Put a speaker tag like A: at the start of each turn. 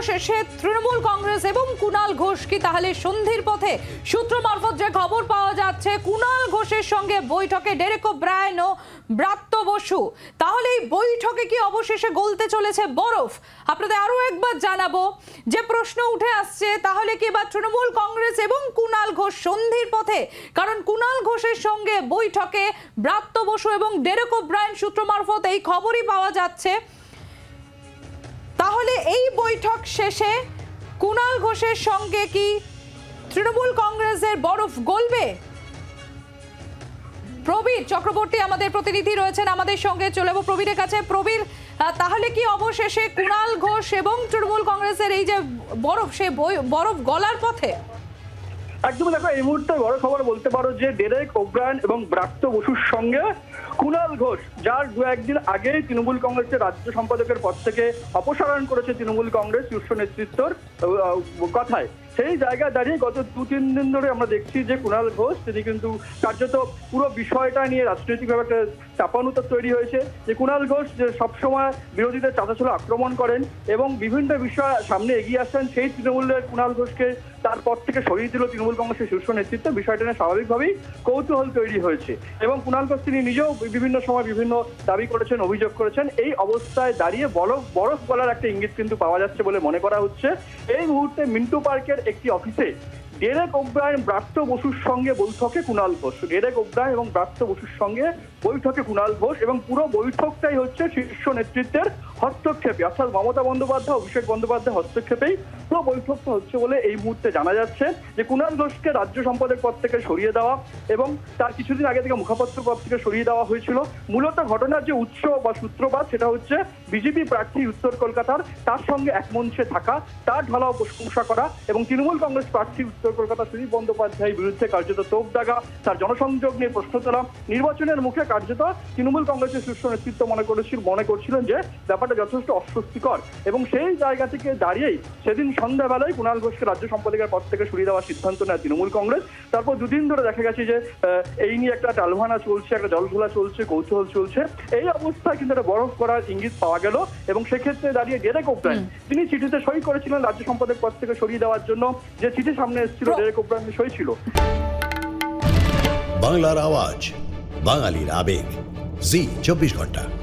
A: অবশেষে তৃণমূল কংগ্রেস এবং কুণাল ঘোষ কি তাহলে সন্ধির পথে সূত্র মারফত যে খবর পাওয়া যাচ্ছে কুণাল ঘোষের সঙ্গে বৈঠকে ডেরেকো ব্রায়ন ও ব্রাত্য বসু। তাহলে এই বৈঠকে কি অবশেষে গলতে চলেছে বরফ? আপনাদের আরও একবার জানাব, যে প্রশ্ন উঠে আসছে, তাহলে কি এবার তৃণমূল কংগ্রেস এবং কুণাল ঘোষ সন্ধির পথে? কারণ কুণাল ঘোষের সঙ্গে বৈঠকে ব্রাত্য বসু এবং ডেরেকো ব্রায়ন সূত্র মারফত এই খবরই পাওয়া যাচ্ছে। তাহলে এই বৈঠক শেষে কুণাল ঘোষের সঙ্গে কি তৃণমূল কংগ্রেসের বরফ গলবে? প্রবীর চক্রবর্তী, আমাদের প্রতিনিধি রয়েছেন আমাদের সঙ্গে, চলে যাব প্রবীরের কাছে। প্রবীর তাহলে কি অবশেষে কুণাল ঘোষ এবং তৃণমূল কংগ্রেসের এই যে বরফ, সে বরফ গলার পথে
B: একদম দেখো, এই মুহূর্তে বড় খবর বলতে পারো যে ডেরেক ওব্রায়ন এবং ব্রাত্য বসুর সঙ্গে কুণাল ঘোষ, যার দু একদিন আগেই তৃণমূল কংগ্রেসের রাজ্য সম্পাদকের পদ থেকে অপসারণ করেছে তৃণমূল কংগ্রেস শীর্ষ নেতৃত্বর কথায়। সেই জায়গায় দাঁড়িয়ে গত দু, তিন দিন ধরে আমরা দেখছি যে কুণাল ঘোষ, তিনি কিন্তু কার্যত পুরো বিষয়টা নিয়ে রাজনৈতিকভাবে একটা চাপানুতা তৈরি হয়েছে যে কুণাল ঘোষ যে সবসময় বিরোধীদের চাঁচাছোলা আক্রমণ করেন এবং বিভিন্ন বিষয় সামনে এগিয়ে আসেন সেই তৃণমূলের কুণাল ঘোষকে তার পর থেকে সরিয়ে দিল তৃণমূল কংগ্রেসের শীর্ষ নেতৃত্ব। বিষয়টা নিয়ে স্বাভাবিকভাবেই কৌতূহল তৈরি হয়েছে এবং কুণাল ঘোষ তিনি নিজেও বিভিন্ন সময় বিভিন্ন দাবি করেছেন, অভিযোগ করেছেন। এই অবস্থায় দাঁড়িয়ে বরফ বরফ গলার একটা ইঙ্গিত কিন্তু পাওয়া যাচ্ছে বলে মনে করা হচ্ছে। এই মুহূর্তে মিন্টু পার্কের একটি অফিসে ডেরেক ওব্রায়ন ব্রাত্য বসুর সঙ্গে বৈঠকে কুণাল ঘোষ। ডেরেক ওব্রায়ন এবং ব্রাত্য বসুর সঙ্গে বৈঠকে কুণাল ঘোষ এবং পুরো বৈঠকটাই হচ্ছে শীর্ষ নেতৃত্বের হস্তক্ষেপে। অর্থাৎ মমতা বন্দ্যোপাধ্যায়, অভিষেক বন্দ্যোপাধ্যায় হস্তক্ষেপেই পুরো বৈঠকটা হচ্ছে বলে এই মুহূর্তে জানা যাচ্ছে যে কুণাল ঘোষকে রাজ্য সম্পাদক পদ থেকে সরিয়ে দেওয়া এবং তার কিছুদিন আগে থেকে মুখপাত্র পদ থেকে সরিয়ে দেওয়া হয়েছিল। মূলত ঘটনার যে উৎস বা সূত্রপাত সেটা হচ্ছে বিজেপি প্রার্থী উত্তর কলকাতার, তার সঙ্গে এক মঞ্চে থাকা, তার ঢালাও প্রশংসা করা এবং তৃণমূল কংগ্রেস প্রার্থী উত্তর কলকাতা সুদীপ বন্দ্যোপাধ্যায়ের বিরুদ্ধে কার্যত তোপ দাগা তার জনসংযোগ নিয়ে প্রশ্ন তোলা নির্বাচনের মুখে কার্যত তৃণমূল কংগ্রেসের শীর্ষ নেতৃত্ব মনে করেছিল মনে করছিলেন যে ব্যাপারটা যথেষ্ট অস্বস্তিকর। এবং সেই জায়গা থেকে দাঁড়িয়েই সেদিন সন্ধ্যাবেলায় কুণাল ঘোষকে রাজ্য সম্পাদকের পদ থেকে সরিয়ে দেওয়ার সিদ্ধান্ত নেয় তৃণমূল কংগ্রেস। তারপর দুদিন ধরে দেখা গেছে যে এই নিয়ে একটা টালভানা চলছে একটা জলঘোলা চলছে কৌতূহল চলছে। এই অবস্থায় কিন্তু একটা বরফ করার ইঙ্গিত পাওয়া গেল এবং সেক্ষেত্রে দাঁড়িয়ে ডেরেক ওব্রায়ন তিনি চিঠিতে সই করেছিলেন রাজ্য সম্পাদক পদ থেকে সরিয়ে দেওয়ার জন্য। যে চিঠি সামনে এসেছিল
A: প্র-
B: ডেরেক ওব্রায়নের সই ছিল।
C: বাংলার আওয়াজ বাঙালির আবেগ। জি চব্বিশ ঘণ্টা।